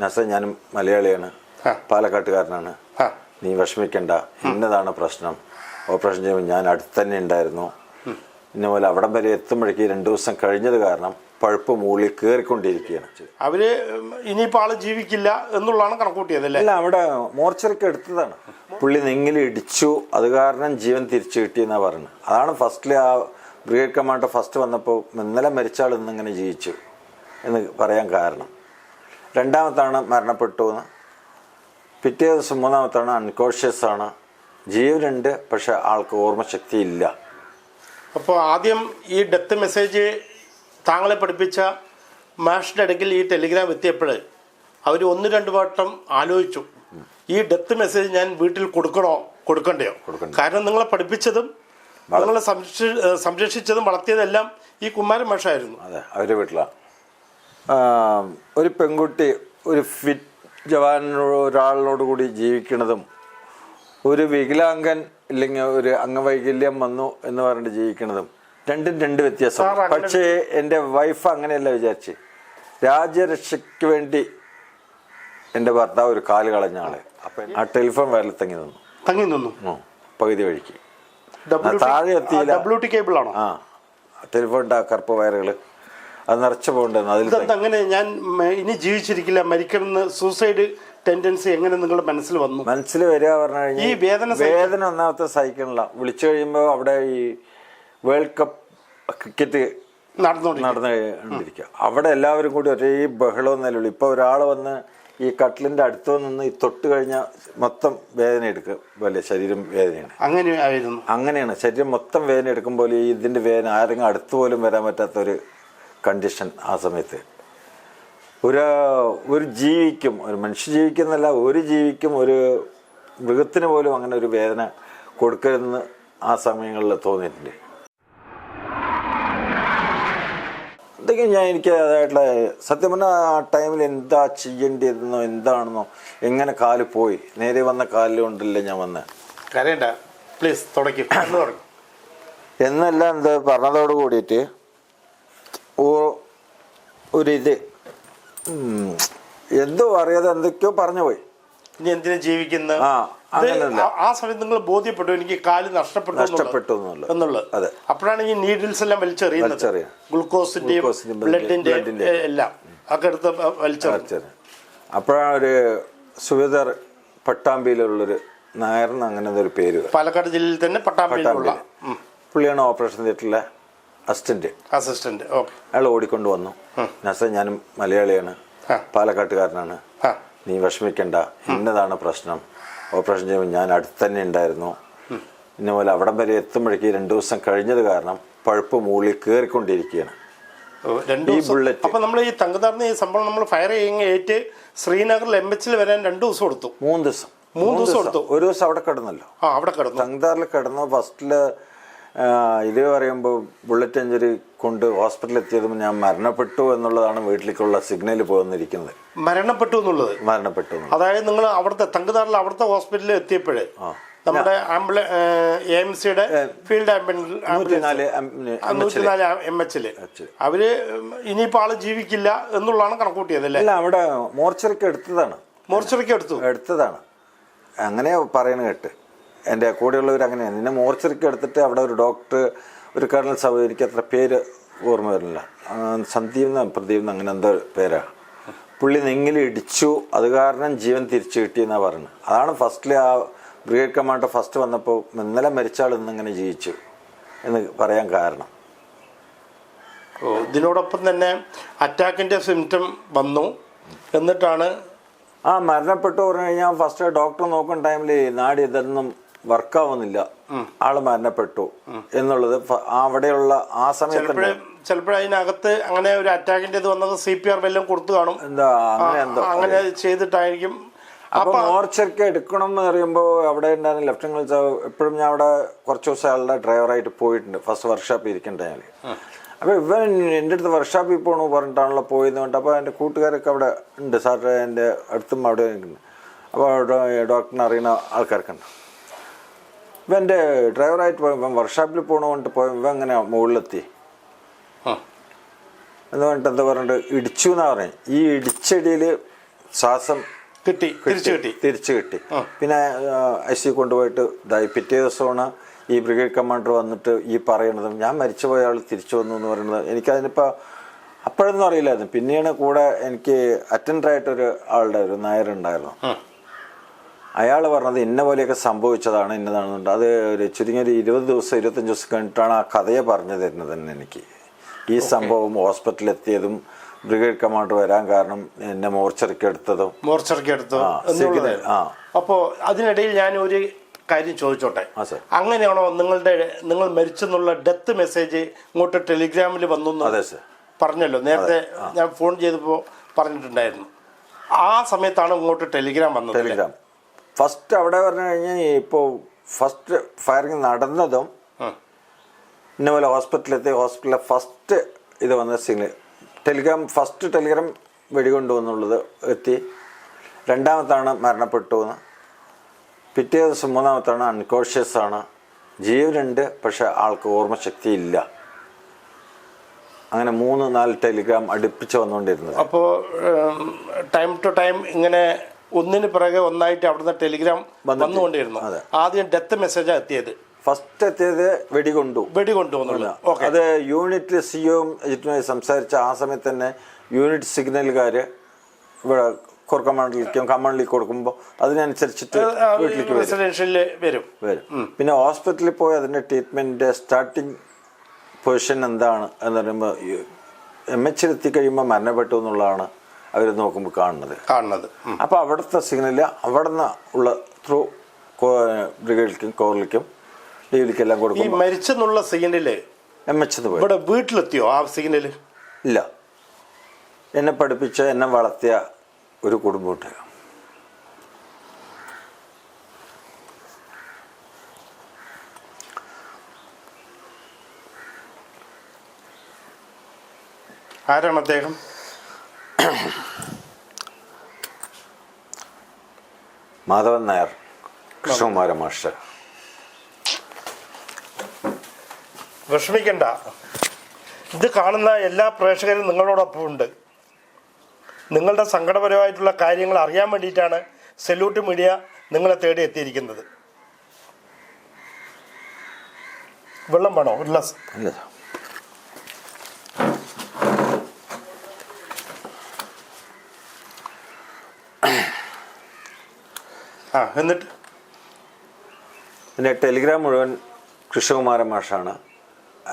നസ ഞാൻ മലയാളിയാണ്. പാലക്കാട്ടുകാരനാണ്. നീ വിഷമിക്കണ്ട. ഇന്നതാണ് പ്രശ്നം. ഓപ്പറേഷൻ ചെയ്യുമ്പോൾ ഞാൻ അടുത്ത് തന്നെ ഉണ്ടായിരുന്നു. ഇന്ന പോലെ അവിടം വരെ എത്തുമ്പോഴേക്ക് രണ്ടു ദിവസം കഴിഞ്ഞത് കാരണം പഴുപ്പ് മുകളിൽ കയറിക്കൊണ്ടിരിക്കുകയാണ്. അവർ ഇനിയിപ്പോ ആൾ ജീവിക്കില്ല എന്നുള്ളതാണ് കണക്കൂട്ടിയത് അല്ല? അവിടെ മോർച്ചറിക്ക് എടുത്തതാണ്. പുള്ളി നിങ്ങിൽ ഇടിച്ചു. അത് കാരണം ജീവൻ തിരിച്ചു കിട്ടിയെന്നാ പറയുന്നത് അതാണ് ഫസ്റ്റിലെ ആ ബ്രിഗേഡ് കമാൻഡർ ഫസ്റ്റ് വന്നപ്പോൾ ഇന്നലെ മരിച്ചാൾ ഇന്നിങ്ങനെ ജീവിച്ചു എന്ന് പറയാൻ കാരണം. രണ്ടാമത്താണ് മരണപ്പെട്ടു എന്ന്. പിറ്റേ ദിവസം മൂന്നാമത്താണ് അൺകോൺഷ്യസ് ആണ്. ജീവനുണ്ട് പക്ഷെ ആൾക്ക് ഓർമ്മശക്തി ഇല്ല അപ്പോൾ ആദ്യം ഈ ഡെത്ത് മെസ്സേജ് താങ്കളെ പഠിപ്പിച്ച മാഷിന്റെ അടുക്കൽ ഈ ടെലിഗ്രാം എത്തിയപ്പോൾ അവർ ഒന്ന് രണ്ട് വട്ടം ആലോചിച്ചു. ഈ ഡെത്ത് മെസ്സേജ് ഞാൻ വീട്ടിൽ കൊടുക്കണോ കൊടുക്കണ്ടയോ? കൊടുക്കണ്ട. കാരണം നിങ്ങളെ പഠിപ്പിച്ചതും നിങ്ങളെ സംരക്ഷിച്ചതും വളർത്തിയതെല്ലാം ഈ കുമാരൻ മാഷായിരുന്നു. അതെ അവരുടെ വീട്ടിലാണ് ഒരു പെൺകുട്ടി ഒരു ഫിറ്റ് ജവാനോട് ഒരാളിനോട് കൂടി ജീവിക്കുന്നതും ഒരു വികലാംഗൻ ഇല്ലെങ്കിൽ ഒരു അംഗവൈകല്യം വന്നു എന്ന് പറഞ്ഞിട്ട് ജീവിക്കുന്നതും രണ്ടും രണ്ട് വ്യത്യാസം. പക്ഷേ എന്റെ വൈഫ് അങ്ങനെയല്ല വിചാരിച്ച്. രാജ്യരക്ഷയ്ക്ക് വേണ്ടി എന്റെ ഭർത്താവ് ഒരു കാൽ കളഞ്ഞ ആൾ. ആ ടെലിഫോൺ വയറിൽ തങ്ങി നിന്നു. തങ്ങി നിന്നു? പകുതി വഴിക്ക്. താഴെ എത്തിയില്ല. ആ ടെലിഫോണിന്റെ ആ കറുപ്പ് വയറുകൾ അത് നിറച്ചു പോകണ്ടെന്ന് അതിൽ അങ്ങനെ ഞാൻ ഇനി ജീവിച്ചിരിക്കില്ല. മരിക്കണമെന്ന് സൂസൈഡ് ടെൻഡൻസി എങ്ങനെ നിങ്ങളുടെ മനസ്സിൽ വന്നു? മനസ്സിൽ വരിക പറഞ്ഞു ഈ വേദന വേദന ഒന്നാമത്തെ സഹിക്കണില്ല. വിളിച്ചു കഴിയുമ്പോൾ അവിടെ ഈ വേൾഡ് കപ്പ് ക്രിക്കറ്റ് നടന്നുകൊണ്ടിരിക്കും നടന്നുകൊണ്ടിരിക്കുക. അവിടെ എല്ലാവരും കൂടി ഒരേ ബഹളവും നിലവിളി. ഇപ്പോൾ ഒരാൾ വന്ന് ഈ കട്ടിലിന്റെ അടുത്ത് നിന്ന് ഈ തൊട്ട് കഴിഞ്ഞാൽ മൊത്തം വേദന എടുക്കുക പോലെ ശരീരം വേദനയാണ്. അങ്ങനെ ആയിരുന്നു. അങ്ങനെയാണ്. ശരീരം മൊത്തം വേദന എടുക്കുമ്പോൾ ഈ ഇതിന്റെ വേദന ആരെങ്കിലും അടുത്ത് പോലും വരാൻ പറ്റാത്ത ഒരു കണ്ടീഷൻ ആ സമയത്ത്. ഒരു ഒരു ജീവിക്കും ഒരു മനുഷ്യ ജീവിക്കുന്നല്ല ഒരു ജീവിക്കും ഒരു മൃഗത്തിന് പോലും അങ്ങനെ ഒരു വേദന കൊടുക്കരുതെന്ന് ആ സമയങ്ങളിൽ തോന്നിയിട്ടുണ്ട്. എന്തെങ്കിലും ഞാൻ എനിക്ക് അതായിട്ടുള്ള സത്യം പറഞ്ഞാൽ ആ ടൈമിൽ എന്താ ചെയ്യേണ്ടതെന്നോ എന്താണെന്നോ എങ്ങനെ കാൽ പോയി? നേരെ വന്ന കാലിൽ കൊണ്ടില്ല ഞാൻ വന്നത് കരയണ്ട. പ്ലീസ് തുടക്കി. എന്നല്ല എന്ത് പറഞ്ഞതോട് കൂടിയിട്ട് ഒരിത്. എന്തോ അറിയാതെ എന്തൊക്കെയോ പറഞ്ഞു പോയി. ഇനി എന്തിനു ജീവിക്കുന്ന? ആ, അങ്ങനെയല്ല. ആ- സമയത്ത് നിങ്ങൾ ബോധ്യപ്പെട്ടു. എനിക്ക് കാൽ നഷ്ടപ്പെട്ടു. നഷ്ടപ്പെട്ടു എന്നുള്ളത്. അതെ. അപ്പോഴാണ് ഈ നീഡിൽസ് എല്ലാം വലിച്ചെറിയുന്നത്. ഗ്ലൂക്കോസിന്റെ ഗ്ലൂക്കോസിന്റെയും ബ്ലഡിന്റെ എല്ലാം ഒക്കെ എടുത്ത് വലിച്ചെറിയും. അടച്ചത് അപ്പോഴാണ് ഒരു സുബേദർ പട്ടാമ്പിയിലുള്ളൊരു നായർന്ന് അങ്ങനെ ഒരു പേര് പാലക്കാട് ജില്ലയിൽ തന്നെ പട്ടാമ്പിയിലുള്ള. പുള്ളിയാണ് ഓപ്പറേഷൻ തിയേറ്ററിലെ അസിസ്റ്റന്റ്. അസിസ്റ്റന്റ് അയാൾ ഓടിക്കൊണ്ട് വന്നു നസ ഞാൻ മലയാളിയാണ്. പാലക്കാട്ടുകാരനാണ്. നീ വിഷമിക്കണ്ട. ഇന്നതാണ് പ്രശ്നം. ഓപ്പറേഷൻ ചെയ്യുമ്പോൾ ഞാൻ അടുത്ത് തന്നെ ഉണ്ടായിരുന്നു ഇന്നപോലെ അവിടം വരെ എത്തുമ്പോഴേക്ക് രണ്ടു ദിവസം കഴിഞ്ഞത് കാരണം പഴുപ്പ് മുകളിൽ കയറിക്കൊണ്ടിരിക്കുകയാണ്. ഈ ബുള്ളറ്റ്. അപ്പൊ നമ്മൾ ഈ തങ്കതാറിന് ഈ സംഭവം നമ്മൾ ഫയർ ചെയ്യുന്ന ഏറ്റ് ശ്രീനഗറിൽ എം എച്ചിൽ വരാൻ രണ്ടു ദിവസം കൊടുത്തു മൂന്ന് ദിവസം. മൂന്ന് ദിവസം കൊടുത്തു ഒരു ദിവസം അവിടെ കിടന്നല്ലോ. ആ അവിടെ കിടന്നു. തങ്കതാറിൽ കിടന്നു ഫസ്റ്റിൽ ഇത് പറയുമ്പോൾ ബുള്ളറ്റ് എഞ്ചുറി കൊണ്ട് ഹോസ്പിറ്റലിൽ എത്തിയതും ഞാൻ മരണപ്പെട്ടു എന്നുള്ളതാണ് വീട്ടിലേക്കുള്ള സിഗ്നൽ പോന്നിരിക്കുന്നത്. മരണപ്പെട്ടു എന്നുള്ളത്? മരണപ്പെട്ടു അതായത് നിങ്ങൾ അവിടുത്തെ തങ്കുനാടിൽ അവിടുത്തെ ഹോസ്പിറ്റലിൽ എത്തിയപ്പോഴേ നമ്മുടെ ആംബുല എ എം സിയുടെ ഫീൽഡ് ആംബുലൻസ് എം- എച്ചിൽ അവർ ഇനിയിപ്പോ ആൾ ജീവിക്കില്ല എന്നുള്ളതാണ് കണക്കൂട്ടിയത് അല്ല? അവിടെ മോർച്ചറിക്ക് എടുത്തതാണ്. മോർച്ചറിക്ക് എടുത്തു. എടുത്തതാണ്. അങ്ങനെ പറയണ കേട്ട്. എന്റെ കൂടെയുള്ളവർ അങ്ങനെയാണ് നിന്നെ മോർച്ചറിക്ക് എടുത്തിട്ട് അവിടെ ഒരു ഡോക്ടർ ഒരു കേണൽ സഭ എനിക്ക് അത്ര പേര് ഓർമ്മ വരുന്നില്ല സന്ദീപ് എന്ന പ്രദീപ് എന്ന് അങ്ങനെ എന്തോ പേരാ. പുള്ളി നെങ്ങിൽ ഇടിച്ചു. അത് കാരണം ജീവൻ തിരിച്ചു കിട്ടിയെന്നാണ് പറഞ്ഞത്. അതാണ് ഫസ്റ്റിലെ ആ ബ്രിഗേഡ് കമാൻഡർ ഫസ്റ്റ് വന്നപ്പോൾ ഇന്നലെ മരിച്ചാൾ ഇന്നിങ്ങനെ ജീവിച്ചു എന്ന് പറയാൻ കാരണം. ഓ, ഇതിനോടൊപ്പം തന്നെ അറ്റാക്കിന്റെ സിംറ്റം വന്നു. എന്നിട്ടാണ് ആ മരണപ്പെട്ടു പറഞ്ഞു കഴിഞ്ഞാൽ ഫസ്റ്റ് ഡോക്ടർ നോക്കുന്ന ടൈമിൽ നാടി ഇതൊന്നും വർക്കാവുന്നില്ല. ആൾ മരണപ്പെട്ടു എന്നുള്ളത് അവിടെയുള്ള ആ സമയത്ത് ചിലപ്പോഴും അതിനകത്ത് അങ്ങനെ ഒരു അറ്റാക്കിന്റെ ഇത് വന്നത് സി പി ആർ വല്ലതും കൊടുത്തു കാണും. എന്താ അങ്ങനെ അങ്ങനെ ചെയ്തിട്ടായിരിക്കും. അപ്പൊ മോർച്ചർക്ക് എടുക്കണം എന്ന് പറയുമ്പോൾ അവിടെ ഉണ്ടായിരുന്ന ലെഫ്റ്റനന്റ് എപ്പോഴും ഞാൻ അവിടെ കുറച്ച് ദിവസം അയാളുടെ ഡ്രൈവറായിട്ട് പോയിട്ടുണ്ട്. ഫസ്റ്റ് വർക്ക്ഷോപ്പിൽ ഇരിക്കണ്ട ഞാൻ അപ്പൊ ഇവൻ എന്റെ അടുത്ത് വർക്ക്ഷോപ്പിൽ പോകണു പറഞ്ഞിട്ടാണല്ലോ പോയെന്ന് പറഞ്ഞിട്ട് അപ്പോൾ എന്റെ കൂട്ടുകാരൊക്കെ അവിടെ ഉണ്ട്. സാറിന്റെ എന്റെ അടുത്തും അവിടെ നിൽക്കുന്നു. അപ്പോൾ ഡോക്ടറിനെ അറിയുന്ന ആൾക്കാർക്കുണ്ട് ഇവൻ എന്റെ ഡ്രൈവറായിട്ട് പോയി ഇവൻ വർക്ക്ഷോപ്പിൽ പോകണ പറഞ്ഞിട്ട് പോയി ഇവൻ അങ്ങനെ മുകളിലെത്തി. എന്ന് പറഞ്ഞിട്ട് എന്താ പറഞ്ഞിട്ട് ഇടിച്ചു എന്നാ പറഞ്ഞു. ഈ ഇടിച്ചടിയിൽ ശ്വാസം കിട്ടി തിരിച്ചു കിട്ടി. തിരിച്ചു കിട്ടി. പിന്നെ ഐ സി കൊണ്ടുപോയിട്ട് ഇതായി പിറ്റേ ദിവസമാണ് ഈ ബ്രിഗേഡ് കമാൻഡർ വന്നിട്ട് ഈ പറയണതും ഞാൻ മരിച്ചുപോയ ആൾ തിരിച്ചു വന്നു എന്ന് പറയുന്നത്. എനിക്കതിനിപ്പോൾ അപ്പോഴൊന്നും അറിയില്ലായിരുന്നു. പിന്നെയാണ് കൂടെ എനിക്ക് അറ്റൻഡർ ആയിട്ടൊരു ആളുടെ ഒരു നായരുണ്ടായിരുന്നു. ഉം. അയാൾ പറഞ്ഞത് ഇന്ന പോലെയൊക്കെ സംഭവിച്ചതാണ് ഇന്നതാണെന്നുണ്ട്. അത് ഒരു ചുരുങ്ങിയ ഒരു ഇരുപത് ദിവസം ഇരുപത്തഞ്ച് ദിവസം കഴിഞ്ഞിട്ടാണ് ആ കഥയെ പറഞ്ഞു തരുന്നത് തന്നെ എനിക്ക് ഈ സംഭവം ഹോസ്പിറ്റലിൽ എത്തിയതും ബ്രിഗേഡ് കമാൻഡർ വരാൻ കാരണം എന്നെ മോർച്ചറിക്ക് എടുത്തതും. മോർച്ചറിക്ക് എടുത്തു ആ, എന്നുള്ളത്. അപ്പോ അതിനിടയിൽ ഞാൻ ഒരു കാര്യം ചോദിച്ചോട്ടെ? അങ്ങനെയാണോ നിങ്ങളുടെ നിങ്ങൾ മരിച്ചെന്നുള്ള ഡെത്ത് മെസ്സേജ് ഇങ്ങോട്ട് ടെലിഗ്രാമിൽ വന്നു അതെ സർ പറഞ്ഞല്ലോ? നേരത്തെ ഞാൻ ഫോൺ ചെയ്തപ്പോൾ പറഞ്ഞിട്ടുണ്ടായിരുന്നു. ആ സമയത്താണ് ഇങ്ങോട്ട് ടെലിഗ്രാം വന്നത് ടെലിഗ്രാം ഫസ്റ്റ് അവിടെ പറഞ്ഞു കഴിഞ്ഞാൽ ഇപ്പോൾ ഫസ്റ്റ് ഫയറിങ് നടന്നതും. ഇന്നപോലെ ഹോസ്പിറ്റലിലെത്തി ഹോസ്പിറ്റലിലെ ഫസ്റ്റ് ഇത് വന്ന സിഗ്നൽ ടെലിഗ്രാം ഫസ്റ്റ് ടെലിഗ്രാം വെടികൊണ്ടു എന്നുള്ളത് എത്തി. രണ്ടാമത്താണ് മരണപ്പെട്ടു എന്ന് പിറ്റേ ദിവസം മൂന്നാമത്താണ് അൺകോൺഷ്യസ് ആണ്. ജീവനുണ്ട് പക്ഷെ ആൾക്ക് ഓർമ്മശക്തി ഇല്ല അങ്ങനെ മൂന്ന് നാല് ടെലിഗ്രാം അടുപ്പിച്ച് വന്നുകൊണ്ടിരുന്നത്. അപ്പോൾ ടൈം ടു ടൈം ഇങ്ങനെ ഒന്നിന് പിറകെ ഒന്നായിട്ട് അവിടുന്ന് ടെലിഗ്രാം വന്നുകൊണ്ടിരുന്നു. ആദ്യം ഡെത്ത് മെസ്സേജാണ് എത്തിയത്. ഫസ്റ്റ് എത്തിയത് വെടികൊണ്ടു. വെടികൊണ്ടു അത് യൂണിറ്റ് സിയും സംസാരിച്ച ആ സമയത്ത് തന്നെ യൂണിറ്റ് സിഗ്നലുകാർ ഇവിടെ കോർ കമാൻഡിലേക്കും കമാൻഡിലേക്ക് കൊടുക്കുമ്പോൾ അതിനനുസരിച്ചിട്ട് വീട്ടിലേക്ക് റെസിഡൻഷ്യലിൽ റെസിഡൻഷ്യലിൽ വരും. വരും പിന്നെ ഹോസ്പിറ്റലിൽ പോയി അതിന്റെ ട്രീറ്റ്മെന്റിന്റെ സ്റ്റാർട്ടിങ് പൊസിഷൻ എന്താണ് എന്ന് പറയുമ്പോൾ എം എച്ചിലെത്തി കഴിയുമ്പോൾ മരണപ്പെട്ടു എന്നുള്ളതാണ് അവർ നോക്കുമ്പോൾ കാണുന്നത്. കാണുന്നത്. അപ്പോൾ അവിടുത്തെ സിഗ്നൽ അവിടെ നിന്ന് ഉള്ള ത്രൂ ബ്രിഗേഡിലേക്കും കോറിലേക്കും ഡിയിലേക്കും എല്ലാം ഈ കൊടുക്കും മരിച്ചെന്നുള്ള സിഗ്നൽ എം എച്ച് പോയി. ഇവിടെ വീട്ടിലെത്തിയോ ആ സിഗ്നൽ ഇല്ല. എന്നെ പഠിപ്പിച്ച എന്നെ വളർത്തിയ ഒരു കുടുംബമുണ്ട് ആരാണ് അദ്ദേഹം? മാധവൻ നായർ കൃഷ്ണകുമാര മാസ്റ്റർ വിഷമിക്കണ്ട. ഇത് കാണുന്ന എല്ലാ പ്രേക്ഷകരും നിങ്ങളോടൊപ്പം ഉണ്ട്. നിങ്ങളുടെ സങ്കടപരമായിട്ടുള്ള കാര്യങ്ങൾ അറിയാൻ വേണ്ടിയിട്ടാണ് സെല്യൂട്ട് മീഡിയ നിങ്ങളെ തേടി എത്തിയിരിക്കുന്നത്. വെള്ളം വേണോ? ഒരു ഗ്ലാസ്. ആ എന്നിട്ട്? പിന്നെ ടെലിഗ്രാം മുഴുവൻ കൃഷ്ണകുമാരൻ മാഷാണ്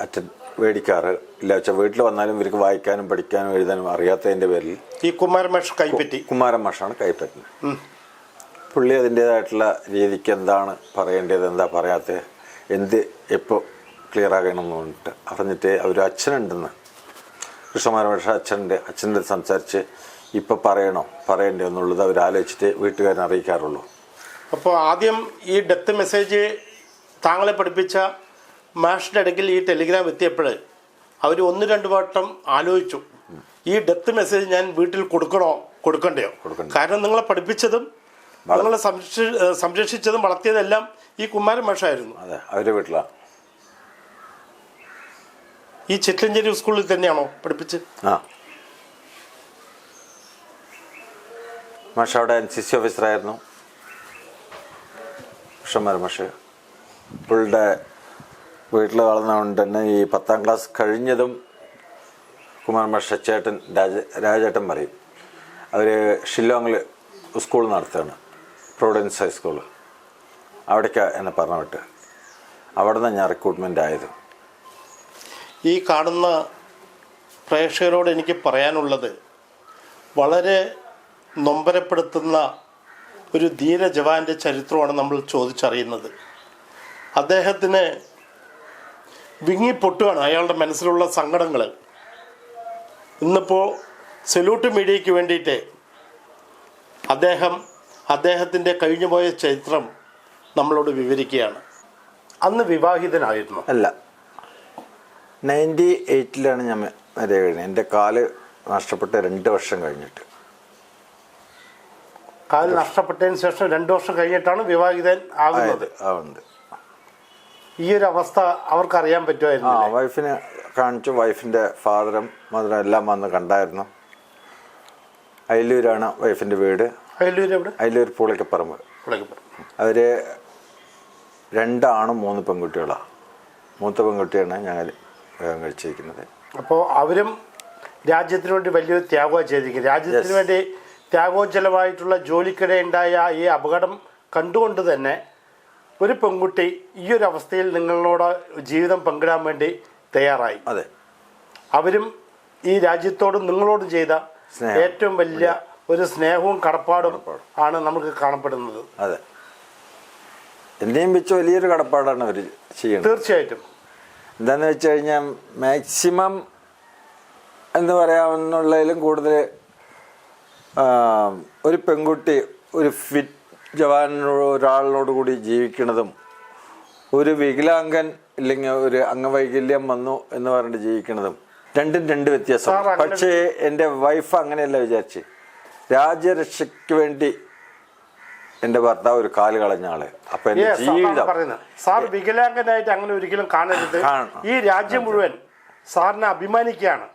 അച്ഛൻ മേടിക്കാറ് ഇല്ല വെച്ചാൽ വീട്ടിൽ വന്നാലും ഇവർക്ക് വായിക്കാനും പഠിക്കാനും എഴുതാനും അറിയാത്തതിന്റെ പേരിൽ ഈ കുമാരമേഷ് കൈപ്പറ്റി. കുമാരൻ മാഷാണ് കൈപ്പറ്റുന്നത്. പുള്ളി അതിന്റേതായിട്ടുള്ള രീതിക്ക് എന്താണ് പറയേണ്ടത് എന്താ പറയാത്തത് എന്ത് എപ്പോൾ ക്ലിയർ ആകണമെന്ന് പറഞ്ഞിട്ട് അറിഞ്ഞിട്ട് അവർ അച്ഛനുണ്ടെന്ന്. കൃഷ്ണകുമാരൻ മാഷ അച്ഛന്റെ അച്ഛന്റെ സംസാരിച്ച് ഇപ്പം പറയണോ പറയണ്ടേ എന്നുള്ളത് അവർ ആലോചിച്ചിട്ട് വീട്ടുകാരനെ അറിയിക്കാറുള്ളൂ. അപ്പോൾ ആദ്യം ഈ ഡെത്ത് മെസ്സേജ് താങ്കളെ പഠിപ്പിച്ച മാഷിന്റെ അടുക്കൽ ഈ ടെലിഗ്രാം എത്തിയപ്പോൾ അവർ ഒന്ന് രണ്ട് വട്ടം ആലോചിച്ചു. ഈ ഡെത്ത് മെസ്സേജ് ഞാൻ വീട്ടിൽ കൊടുക്കണോ? കൊടുക്കണ്ടയോ? കൊടുക്കണ്ട. കാരണം നിങ്ങളെ പഠിപ്പിച്ചതും നിങ്ങളെ സംരക്ഷി- സംരക്ഷിച്ചതും വളർത്തിയതെല്ലാം ഈ കുമാരൻ മാഷായിരുന്നു. അതെ അവരുടെ വീട്ടിലാണ് ഈ ചിറ്റഞ്ചേരി സ്കൂളിൽ തന്നെയാണോ പഠിപ്പിച്ച്? ആ. മാഷ അവിടെ എൻ സി സി ഓഫീസറായിരുന്നു കൃഷ്ണന്മാർ മഷ പുള്ളിയുടെ വീട്ടിൽ വളർന്നതുകൊണ്ട് തന്നെ ഈ പത്താം ക്ലാസ് കഴിഞ്ഞതും കുമാർ മഷ ചേട്ടൻ രാജ രാജേട്ടൻ പറയും. അവർ ഷില്ലോങ്ങിൽ സ്കൂൾ നടത്തുകയാണ്. പ്രൊവിഡൻസ് ഹൈസ്കൂൾ അവിടേക്ക എന്നെ പറഞ്ഞു വിട്ട്. അവിടെ നിന്ന് ഞാൻ റിക്രൂട്ട്മെന്റ് ആയത്. ഈ കാണുന്ന പ്രേക്ഷകരോട് എനിക്ക് പറയാനുള്ളത് വളരെ നൊമ്പരപ്പെടുത്തുന്ന ഒരു ധീര ജവാന്റെ ചരിത്രമാണ് നമ്മൾ ചോദിച്ചറിയുന്നത്. അദ്ദേഹത്തിന് വിങ്ങിപ്പൊട്ടുകയാണ് അയാളുടെ മനസ്സിലുള്ള സങ്കടങ്ങൾ ഇന്നിപ്പോൾ സെല്യൂട്ട് മീഡിയയ്ക്ക് വേണ്ടിയിട്ട് അദ്ദേഹം അദ്ദേഹത്തിന്റെ കഴിഞ്ഞുപോയ ചരിത്രം നമ്മളോട് വിവരിക്കുകയാണ്. അന്ന് വിവാഹിതനായിരുന്നു. അല്ല. നയന്റി എയ്റ്റിലാണ് ഞാൻ വരെ കഴിഞ്ഞത്. എന്റെ കാൽ നഷ്ടപ്പെട്ട് രണ്ട് വർഷം കഴിഞ്ഞിട്ട്. കാൽ നഷ്ടപ്പെട്ടതിന് ശേഷം രണ്ടു വർഷം കഴിഞ്ഞിട്ടാണ് വിവാഹിതൻ ആകുന്നത്. ആവുന്നത്. ഈ ഒരു അവസ്ഥ അവർക്ക് അറിയാൻ ആ പറ്റുമായിരുന്നു വൈഫിനെ കാണിച്ചു. വൈഫിന്റെ ഫാദറും മദറും എല്ലാം വന്ന് കണ്ടായിരുന്നു. അയലൂരാണ് വൈഫിന്റെ വീട്. അയലൂർ എവിടെ? അയലൂർ പൂളിക്കപ്പറമ്പ് അവർ രണ്ടാണും മൂന്ന് പെൺകുട്ടികളാ. മൂത്ത പെൺകുട്ടിയാണ് ഞങ്ങൾ വിവാഹം കഴിച്ചിരിക്കുന്നത്. അപ്പോൾ അവരും രാജ്യത്തിന് വേണ്ടി വലിയൊരു ത്യാഗമാണ് ചെയ്തിരിക്കുന്നത്. രാജ്യത്തിന് വേണ്ടി ത്യാഗോജ്ജലമായിട്ടുള്ള ജോലിക്കിടെ ഉണ്ടായ ഈ അപകടം കണ്ടുകൊണ്ട് തന്നെ ഒരു പെൺകുട്ടി ഈ ഒരു അവസ്ഥയിൽ നിങ്ങളോട് ജീവിതം പങ്കിടാൻ വേണ്ടി തയ്യാറായി. അതെ. അവരും ഈ രാജ്യത്തോട് നിങ്ങളോട് ചെയ്ത ഏറ്റവും വലിയ ഒരു സ്നേഹവും കടപ്പാടും ആണ് നമുക്ക് കാണപ്പെടുന്നത്. അതെ. എന്നെയും വെച്ച് വലിയൊരു കടപ്പാടാണ് അവർ ചെയ്യുന്നത്. തീർച്ചയായിട്ടും. എന്താണെന്ന് വെച്ച് കഴിഞ്ഞാൽ മാക്സിമം എന്ന് പറയാമെന്നുള്ളതിലും കൂടുതൽ ഒരു പെൺകുട്ടി ഒരു ഫിറ്റ് ജവാനോട് ഒരാളിനോട് കൂടി ജീവിക്കുന്നതും ഒരു വികലാംഗൻ ഇല്ലെങ്കിൽ ഒരു അംഗവൈകല്യം വന്നു എന്ന് പറഞ്ഞിട്ട് ജീവിക്കുന്നതും രണ്ടും രണ്ട് വ്യത്യാസം. പക്ഷേ എന്റെ വൈഫ് അങ്ങനെയല്ല വിചാരിച്ച്. രാജ്യരക്ഷയ്ക്ക് വേണ്ടി എന്റെ ഭർത്താവ് ഒരു കാൽ കളഞ്ഞ ആൾ. അപ്പൊ ജീവിതം സാർ വികലാംഗനായിട്ട് അങ്ങനെ ഒരിക്കലും കാണരുത്. ഈ രാജ്യം മുഴുവൻ സാറിനെ അഭിമാനിക്കുകയാണ്.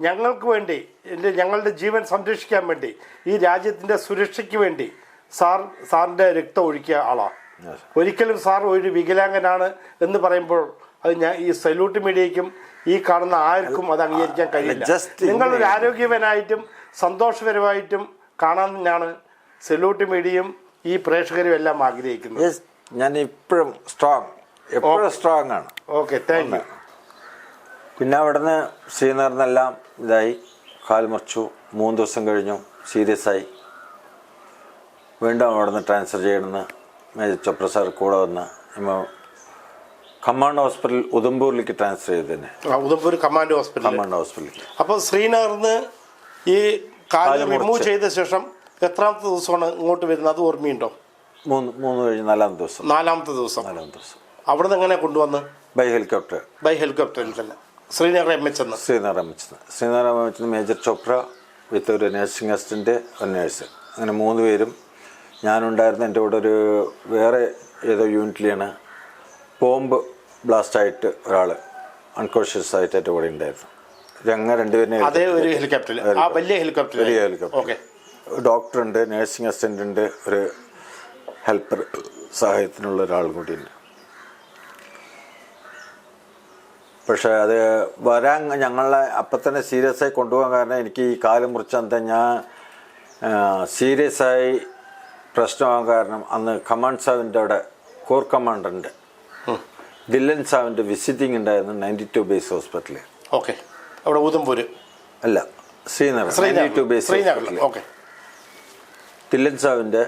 ഞങ്ങൾക്ക് വേണ്ടി എന്റെ ഞങ്ങളുടെ ജീവൻ സംരക്ഷിക്കാൻ വേണ്ടി ഈ രാജ്യത്തിന്റെ സുരക്ഷയ്ക്ക് വേണ്ടി സാർ സാറിന്റെ രക്തം ഒഴുക്കിയ ആളാണ് ഒരിക്കലും സാർ ഒരു വികലാംഗനാണ് എന്ന് പറയുമ്പോൾ അത് ഞാൻ ഈ സല്യൂട്ട് മീഡിയയ്ക്കും ഈ കാണുന്ന ആർക്കും അത് അംഗീകരിക്കാൻ കഴിയില്ല. ഒരു ആരോഗ്യവനായിട്ടും സന്തോഷപരമായിട്ടും കാണാൻ തന്നെയാണ് സല്യൂട്ട് മീഡിയയും ഈ പ്രേക്ഷകരും എല്ലാം ആഗ്രഹിക്കുന്നത് ഞാൻ ഇപ്പോഴും സ്ട്രോങ് എപ്പോഴും സ്ട്രോങ് ആണ്. ഓക്കെ താങ്ക് യു പിന്നെ അവിടുന്ന് ശ്രീനഗറിനെല്ലാം ഇതായി. കാൽ മുറിച്ചു. മൂന്ന് ദിവസം കഴിഞ്ഞു. സീരിയസ് ആയി. വീണ്ടും അവിടുന്ന് ട്രാൻസ്ഫർ ചെയ്യണമെന്ന് മേജർ ചോപ്ര സാർ കൂടെ വന്ന് കമാൻഡ് ഹോസ്പിറ്റൽ ഉദംപൂരിലേക്ക് ട്രാൻസ്ഫർ ചെയ്ത് തന്നെ ഉദംപൂർ കമാൻഡ് ഹോസ്പിറ്റൽ കമാൻഡ് ഹോസ്പിറ്റലിൽ അപ്പോൾ ശ്രീനഗറിന്ന് ഈ കാൽ റിമൂവ്. ചെയ്ത ശേഷം എത്രാമത്തെ ദിവസമാണ് ഇങ്ങോട്ട് വരുന്നത്? അത് ഓർമ്മയുണ്ടോ? മൂന്ന് മൂന്ന് കഴിഞ്ഞ് നാലാമത്തെ ദിവസം. നാലാമത്തെ ദിവസം. നാലാമത്തെ ദിവസം. അവിടെ നിന്ന് എങ്ങനെ കൊണ്ടുവന്ന്? By helicopter. ബൈ ഹെലികോപ്റ്ററിൽ തന്നെ. ശ്രീനഗർ എം എച്ച് എന്ന് ശ്രീനഗർ ശ്രീനഗർ മേജർ ചോപ്ര വിത്ത് ഒരു നഴ്സിംഗ് അസിസ്റ്റന്റ് ഒരു നേഴ്സ്. അങ്ങനെ മൂന്ന് പേരും ഞാനുണ്ടായിരുന്ന എന്റെ കൂടെ ഒരു വേറെ ഏതോ യൂണിറ്റിലാണ് ബോംബ് ബ്ലാസ്റ്റായിട്ട് ഒരാൾ അൺകോൺഷ്യസ് ആയിട്ട് എന്റെ കൂടെ ഉണ്ടായിരുന്നു. ഞങ്ങൾ രണ്ടുപേരും അതേ ഒരു ഹെലികോപ്റ്ററിൽ ആ വലിയ ഹെലികോപ്റ്റർ വലിയ ഹെലികോപ്റ്റർ ഓക്കെ ഡോക്ടറുണ്ട് നേഴ്സിംഗ് അസിസ്റ്റന്റ് ഉണ്ട് ഒരു ഹെൽപ്പർ സഹായത്തിനുള്ള ഒരാൾ കൂടിയുണ്ട് പക്ഷേ അത് വരാൻ ഞങ്ങളെ അപ്പം തന്നെ സീരിയസ് ആയി കൊണ്ടുപോകാൻ കാരണം എനിക്ക് ഈ കാൽ മുറിച്ചെന്താ ഞാൻ സീരിയസ് ആയി പ്രശ്നമാകാൻ കാരണം അന്ന് കമാൻഡ് സാവിന്റെ അവിടെ കോർ കമാൻഡന്റ് ദില്ലൻ സാവിന്റെ വിസിറ്റിംഗ് ഉണ്ടായിരുന്നു നയന്റി ടു ബേസ് ഹോസ്പിറ്റലിൽ ഓക്കെ. അവിടെ ഉദംപൂര് അല്ല ശ്രീനഗർ നയന്റി ടു ബേസ് ഹോസ്പിറ്റലിൽ ഓക്കെ. ദില്ലൻ സാവിന്റെ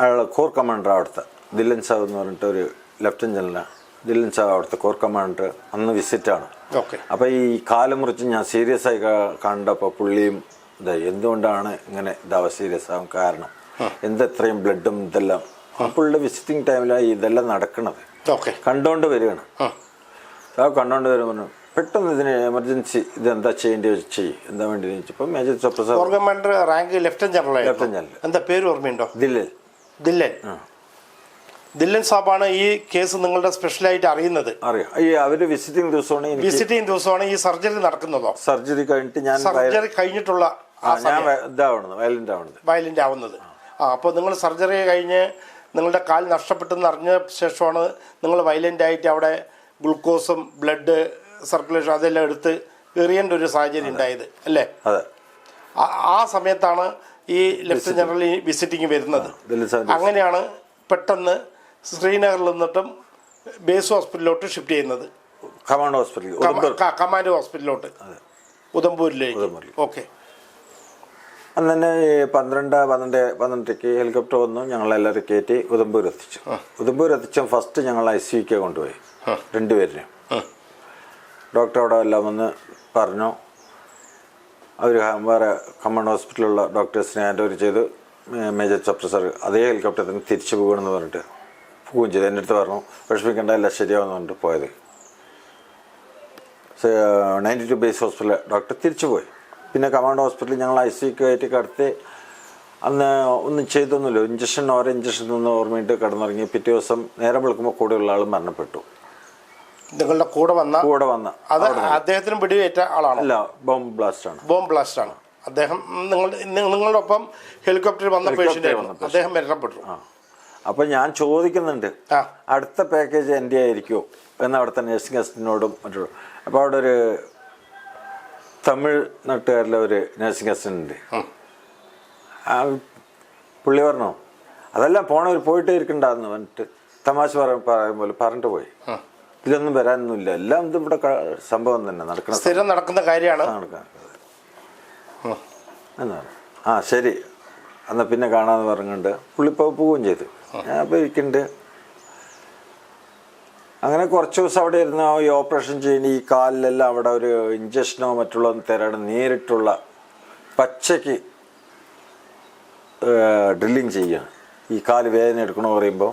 അയാൾ കോർ കമാൻഡർ അവിടുത്തെ ദില്ലൻ സാവ് എന്ന് പറഞ്ഞിട്ട് ഒരു ലെഫ്റ്റനന്റ് ജനറലാണ് ദില്ലൻ സാവ് അവിടുത്തെ കോർ കമാൻഡർ അന്ന് വിസിറ്റാണ്. ഓക്കെ. അപ്പോൾ ഈ കാലം മുറിച്ച് ഞാൻ സീരിയസ് ആയി കണ്ടപ്പോൾ പുള്ളിയും ഇതായി എന്തുകൊണ്ടാണ് ഇങ്ങനെ ഇതാവ സീരിയസ് ആവും കാരണം? എന്തെത്രയും ബ്ലഡും ഇതെല്ലാം. പുള്ളിയുടെ വിസിറ്റിംഗ് ടൈമിലാണ് ഇതെല്ലാം നടക്കണത്. ഓക്കെ. കണ്ടോണ്ട് വരികയാണ്. ആ. കണ്ടോണ്ട് വരുമ്പോൾ പെട്ടെന്ന് ഇതിന് എമർജൻസി ഇത് എന്താ ചെയ്യേണ്ടി ചെയ്യും? എന്താ വേണ്ടി ചോദിച്ചപ്പോൾ major super sir rank lieutenant general. general. എന്താ പേര് ഓർമ്മയുണ്ടോ? ദില്ലിൽ. ദില്ലൻ ദില്ലൻ സാബാണ് ഈ കേസ് നിങ്ങളുടെ സ്പെഷ്യലായിട്ട് അറിയുന്നത്. അറിയാം. ഈ അവർ വിസിറ്റിംഗ് ദിവസമാണ് എനിക്ക് വിസിറ്റിംഗ് ദിവസമാണ് ഈ സർജറി നടക്കുന്നതോ? സർജറി കഴിഞ്ഞിട്ട് ഞാൻ സർജറി കഴിഞ്ഞിട്ടുള്ള ആ, ഞാൻ ഇതാവണത് വയലന്റ് ആവണത്. വയലന്റ് ആവുന്നത്. ആ അപ്പോൾ നിങ്ങൾ സർജറി കഴിഞ്ഞ് നിങ്ങളുടെ കാൽ നഷ്ടപ്പെട്ടെന്ന് അറിഞ്ഞ ശേഷമാണ് നിങ്ങൾ വയലന്റ് ആയിട്ട് അവിടെ ഗ്ലൂക്കോസും ബ്ലഡ് സർക്കുലേഷൻ അതെല്ലാം എടുത്ത് എറിയേണ്ട ഒരു സാഹചര്യം ഉണ്ടായത് അല്ലേ? അതെ. ആ- ആ സമയത്താണ് ഈ ലെഫ്റ്റനന്റ് ജനറൽ ഈ വിസിറ്റിംഗ് വരുന്നത്. ദില്ലൻ സാബ് അങ്ങനെയാണ് പെട്ടെന്ന് ശ്രീനഗറിൽ നിന്നിട്ടും ബേസ് ഹോസ്പിറ്റലിലോട്ട് ഷിഫ്റ്റ് ചെയ്യുന്നത്. കമാൻഡ് ഹോസ്പിറ്റലിൽ ഉദംപൂർ. കമാൻഡ് ഹോസ്പിറ്റലിലോട്ട്. ഉദംപൂരിലേക്ക്. ഓക്കെ. അന്ന് തന്നെ പന്ത്രണ്ട് പന്ത്രണ്ട് പന്ത്രണ്ടരയ്ക്ക് ഹെലികോപ്റ്റർ വന്നു. ഞങ്ങളെല്ലാവരും കയറ്റി ഉദംപൂർ എത്തിച്ചു. ഉദംപൂർ എത്തിച്ച ഫസ്റ്റ് ഞങ്ങൾ ഐ സി യുക്ക് കൊണ്ടുപോയി. രണ്ടുപേരിനും. ഡോക്ടർ അവിടെ എല്ലാം വന്ന് പറഞ്ഞു. അവർ വേറെ കമാൻഡ് ഹോസ്പിറ്റലിലുള്ള ഡോക്ടേഴ്സിനെ ഹാൻഡ് ഓവർ ചെയ്ത് മേജർ സപ്രസർ സാർ അതേ ഹെലികോപ്റ്ററിൽ തിരിച്ചു പോകണമെന്ന് പറഞ്ഞിട്ട് പോവുകയും ചെയ്തു. എന്റെ അടുത്ത് പറഞ്ഞു വിഷമിക്കേണ്ട എല്ലാം ശരിയാവുമെന്ന് പറഞ്ഞിട്ട് പോയത് നയന്റി ടു ബേസ് ഹോസ്പിറ്റലിൽ ഡോക്ടർ തിരിച്ചു പോയി. പിന്നെ കമാൻഡ് ഹോസ്പിറ്റലിൽ ഞങ്ങൾ ഐ സി കയറ്റി കടത്തി. അന്ന് ഒന്നും ചെയ്തൊന്നുമില്ല. ഇഞ്ചക്ഷൻ ഓരോ ഇഞ്ചക്ഷൻ നിന്ന് ഓർമ്മയിട്ട് കിടന്നിറങ്ങി. പിറ്റേ ദിവസം നേരെ വിളിക്കുമ്പോൾ കൂടെയുള്ള ആൾ മരണപ്പെട്ടു. നിങ്ങളുടെ കൂടെ വന്ന കൂടെ വന്ന അത് അദ്ദേഹത്തിന് പിടിവേറ്റ ആളാണ്? അല്ല ബോംബ് ബ്ലാസ്റ്റ് ആണ്. ബോംബ് ബ്ലാസ്റ്റ് ആണ്. അദ്ദേഹം നിങ്ങൾ നിങ്ങളുടെ ഒപ്പം ഹെലികോപ്റ്ററിൽ വന്ന പേഷ്യന്റ് അദ്ദേഹം മരണപ്പെട്ടു. ആ അപ്പം ഞാൻ ചോദിക്കുന്നുണ്ട് അടുത്ത പാക്കേജ് എന്റെ ആയിരിക്കുമോ എന്ന് അവിടുത്തെ നഴ്സിംഗ് അസിസ്റ്റന്റിനോടും മറ്റുള്ള അപ്പോൾ അവിടെ ഒരു തമിഴ് നാട്ടുകാരിലെ ഒരു നഴ്സിംഗ് അസിസ്റ്റന്റ് ആ. പുള്ളി പറഞ്ഞു? അതെല്ലാം പോണവർ പോയിട്ട് ഇരിക്കണ്ടെന്ന് പറഞ്ഞിട്ട് തമാശ പറയും പോലെ പറഞ്ഞിട്ട് പോയി. ഇതിലൊന്നും വരാനൊന്നുമില്ല. എല്ലാം ഇത് ഇവിടെ സംഭവം തന്നെ നടക്കണ സ്ഥിരം നടക്കുന്ന കാര്യമാണ്. നടക്കാൻ ഉം. എന്നാണ് ആ. ശരി. എന്നാൽ പിന്നെ കാണാമെന്ന് പറഞ്ഞുകൊണ്ട് പുള്ളിപ്പോൾ പോവുകയും ചെയ്തു. അപ്പോൾ അങ്ങനെ കുറച്ച് ദിവസം അവിടെ ഇരുന്ന് ഈ ഓപ്പറേഷൻ ചെയ്യുന്ന ഈ കാലിലെല്ലാം അവിടെ ഒരു ഇഞ്ചക്ഷനോ മറ്റുള്ള തരാണ് നേരിട്ടുള്ള പച്ചയ്ക്ക് ഡ്രില്ലിങ് ചെയ്യുകയാണ്. ഈ കാൽ വേദന എടുക്കണമെന്ന് പറയുമ്പോൾ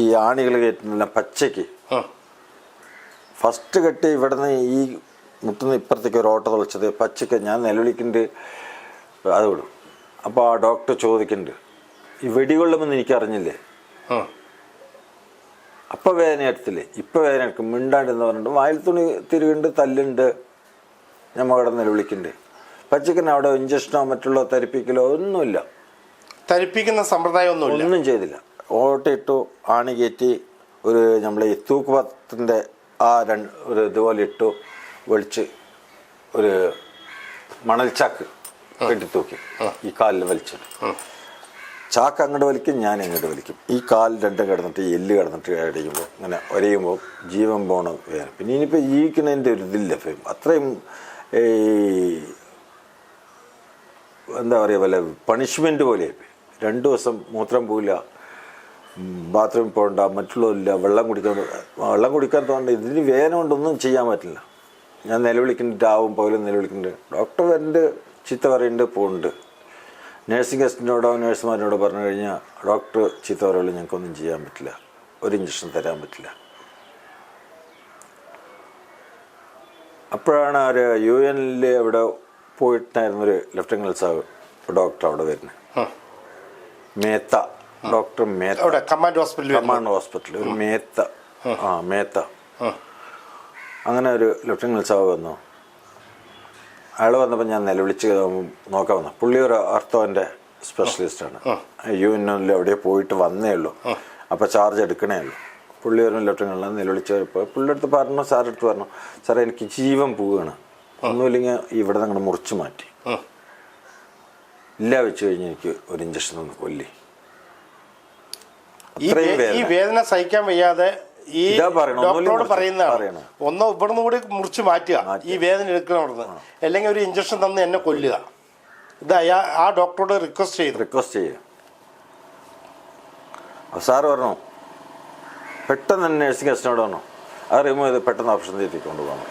ഈ ആണികൾ കയറ്റുന്നില്ല പച്ചയ്ക്ക് ഫസ്റ്റ് കെട്ടി ഇവിടുന്ന് ഈ മുട്ടുന്ന ഇപ്പുറത്തേക്ക് ഒരു ഓട്ടോ തുളച്ചത് പച്ചയ്ക്ക് ഞാൻ നിലവിളിക്കുന്നുണ്ട് അത് വിടും. അപ്പോൾ ആ ഡോക്ടർ ചോദിക്കുന്നുണ്ട് ഈ വെടികൊള്ളുമെന്ന് എനിക്ക് അറിഞ്ഞില്ലേ. അപ്പം വേദന എടുത്തില്ലേ ഇപ്പം വേദന എടുക്കും മിണ്ടാണ്ടെന്ന് പറഞ്ഞിട്ട് വായിൽ തുണി തിരുകുണ്ട് തല്ലുണ്ട് ഞമ്മ അവിടെ നിലവിളിക്കുന്നുണ്ട് പച്ചക്കന് അവിടെ ഇഞ്ചക്ഷനോ മറ്റുള്ള തരിപ്പിക്കലോ ഒന്നുമില്ല. തരിപ്പിക്കുന്ന സമ്പ്രദായം ഒന്നും ഒന്നും ചെയ്തില്ല. ഓട്ടിട്ടു ആണി കയറ്റി ഒരു നമ്മളെ ഈ തൂക്കുപത്തിന്റെ ആ രണ്ട് ഒരു ഇതുപോലെ ഇട്ടു വെളിച്ച് ഒരു മണൽച്ചാക്ക് കെട്ടി തൂക്കി ഈ കാലിൽ വലിച്ചിട്ട്. ചാക്ക് അങ്ങോട്ട് വലിക്കും ഞാൻ ഇങ്ങോട്ട് വലിക്കും. ഈ കാൽ രണ്ടും കിടന്നിട്ട് എല്ല് കിടന്നിട്ട് അടിക്കുമ്പോൾ ഇങ്ങനെ ഒരയുമ്പോൾ ജീവൻ പോണ വേദന. പിന്നെ ഇനിയിപ്പോൾ ജീവിക്കുന്നതിന്റെ ഒരു ഇതില്ല ഫെയിം അത്രയും ഈ എന്താ പറയുക വല്ല പണിഷ്മെന്റ് പോലെ രണ്ട് ദിവസം മൂത്രം പോവില്ല ബാത്റൂമിൽ പോകണ്ട മറ്റുള്ളവരില്ല വെള്ളം കുടിക്കാൻ വെള്ളം കുടിക്കാൻ തോന്നണ്ട ഇതിന് വേദന കൊണ്ടൊന്നും ചെയ്യാൻ പറ്റില്ല. ഞാൻ നിലവിളിക്കുന്നുണ്ട് ആവും പോലും നിലവിളിക്കുന്നുണ്ട്. ഡോക്ടർ വരുന്നുണ്ട് ചീത്ത പറയുന്നുണ്ട് പോകുന്നുണ്ട് നഴ്സിംഗ് അസിസ്റ്റന്റിനോടോ നേഴ്സുമാരോടോ പറഞ്ഞു കഴിഞ്ഞാൽ ഡോക്ടർ ചീത്ത പറയുള്ളൂ ഞങ്ങൾക്കൊന്നും ചെയ്യാൻ പറ്റില്ല. ഒരു ഇഞ്ചക്ഷൻ തരാൻ പറ്റില്ല. അപ്പോഴാണ് ഒരു യു എനിൽ അവിടെ പോയിട്ടുണ്ടായിരുന്ന ഒരു ലെഫ്റ്റനന്റ് സാഹ് ഡോക്ടർ അവിടെ വരുന്നത്. മേത്ത ഡോക്ടർ മേത്ത. കമാൻഡ് ഹോസ്പിറ്റലിൽ കമാൻഡ് ഹോസ്പിറ്റൽ ഒരു മേത്ത. ആ. മേത്ത. അങ്ങനെ ഒരു ലെഫ്റ്റനന്റ് സാഹ് വന്നു. അയാൾ വന്നപ്പോൾ ഞാൻ നിലവിളിച്ച് നോക്കാൻ വന്നു. പുള്ളി ഒരു അർത്ഥവന്റെ സ്പെഷ്യലിസ്റ്റാണ് യു എൻ എവിടെ പോയിട്ട് വന്നേ ഉള്ളൂ. അപ്പോൾ ചാർജ് എടുക്കണേ ഉള്ളൂ. പുള്ളി ഒരു ലെഫ്റ്റനന്റ് നിലവിളിച്ച് പോയപ്പോൾ പുള്ളിയുടെ അടുത്ത് പറഞ്ഞു സാറിന്റെ അടുത്ത് പറഞ്ഞു സാറേ എനിക്ക് ജീവൻ പോവുകയാണ്. ഒന്നുമില്ലെങ്കിൽ ഇവിടെ നിങ്ങൾ മുറിച്ച് മാറ്റി. ഇല്ല വെച്ച് കഴിഞ്ഞ് എനിക്ക് ഒരു ഇഞ്ചക്ഷൻ ഒന്ന് കൊല്ലി. ഈ. വേദന സഹിക്കാൻ വയ്യാതെ ഈ ഡോക്ടറോട് പറയുന്നതാണ്. ഒന്നോ ഇവിടുന്ന് കൂടി മുറിച്ച് മാറ്റുക. ഈ വേദന എടുക്കണം അവിടുന്ന്. അല്ലെങ്കിൽ ഒരു ഇഞ്ചക്ഷൻ തന്ന് എന്നെ കൊല്ലുക. ഇത് അയാ ആ ഡോക്ടറോട് റിക്വസ്റ്റ് ചെയ്തു. റിക്വസ്റ്റ് ചെയ്യുക സാറ് പറഞ്ഞു പെട്ടെന്ന് തന്നെ നഴ്സിംഗ് അസിസ്റ്റന്റ് പറഞ്ഞു അത് റിമൂവ് ചെയ്ത് പെട്ടെന്ന് ഓപ്പറേഷൻ തിയേറ്ററിൽ കൊണ്ടുപോകണം.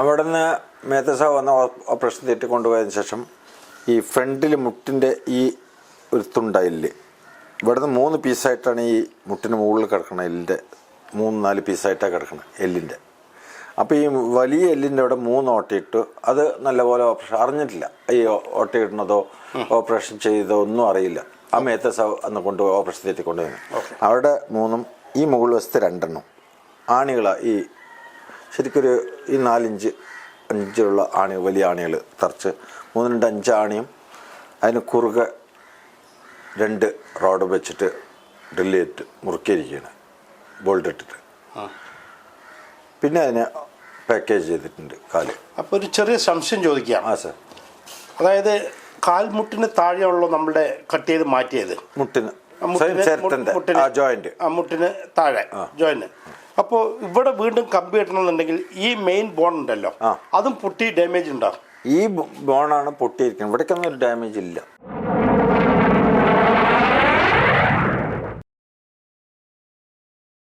അവിടെ നിന്ന് മേത്തസ വന്ന ഓപ്പറേഷൻ തിയേറ്ററിൽ കൊണ്ടുപോയതിന് ശേഷം ഈ ഫ്രണ്ടിൽ മുട്ടിന്റെ ഈ ഒരു തുണ്ടായില്ലേ ഇവിടുന്ന് മൂന്ന് പീസായിട്ടാണ് ഈ മുട്ടിന് മുകളിൽ കിടക്കുന്ന എല്ലിന്റെ മൂന്ന് നാല് പീസായിട്ടാണ് കിടക്കുന്നത് എല്ലിന്റെ. അപ്പോൾ ഈ വലിയ എല്ലിന്റെ അവിടെ മൂന്ന് ഓട്ടയിട്ടു അത് നല്ലപോലെ ഓപ്പറേഷൻ അറിഞ്ഞിട്ടില്ല. ഈ ഓട്ടയിടണതോ ഓപ്പറേഷൻ ചെയ്തതോ ഒന്നും അറിയില്ല. ആ മേത്ത സൗ അന്ന് കൊണ്ട് ഓപ്പറേഷൻ തിയേറ്ററിൽ കൊണ്ടുവന്നു അവിടെ മൂന്നും ഈ മുകൾ വശത്ത് രണ്ടെണ്ണം. ആണികളാണ് ഈ ശരിക്കൊരു ഈ നാലിഞ്ച് അഞ്ചുള്ള ആണി വലിയ ആണികൾ തറച്ച് മൂന്ന് രണ്ട് അഞ്ച് ആണിയും അതിന് കുറുകെ രണ്ട് റോഡ് വെച്ചിട്ട് ഡ്രില്ല് ചെയ്തിട്ട് മുറുക്കിയിരിക്കുകയാണ്. ബോൾട്ട് ഇട്ടിട്ട് പിന്നെ അതിനെ പാക്കേജ് ചെയ്തിട്ടുണ്ട് കാൽ. അപ്പോൾ ഒരു ചെറിയ സംശയം ചോദിക്കാം. ആ സർ അതായത് കാൽമുട്ടിന് താഴെയുള്ള നമ്മുടെ കട്ട് ചെയ്ത് മാറ്റിയത്. മുട്ടിന്. മുട്ടിന് ജോയിന്റ് ആ മുട്ടിന് താഴെ ജോയിന്റ് അപ്പോൾ ഇവിടെ വീണ്ടും കമ്പി കിട്ടണമെന്നുണ്ടെങ്കിൽ ഈ മെയിൻ ബോൺ ഉണ്ടല്ലോ അതും പൊട്ടി ഡാമേജ് ഉണ്ടാവും ഈ ബോണാണ് പൊട്ടിയിരിക്കുന്നത്. ഇവിടേക്കൊന്നും ഒരു ഡാമേജ് ഇല്ല.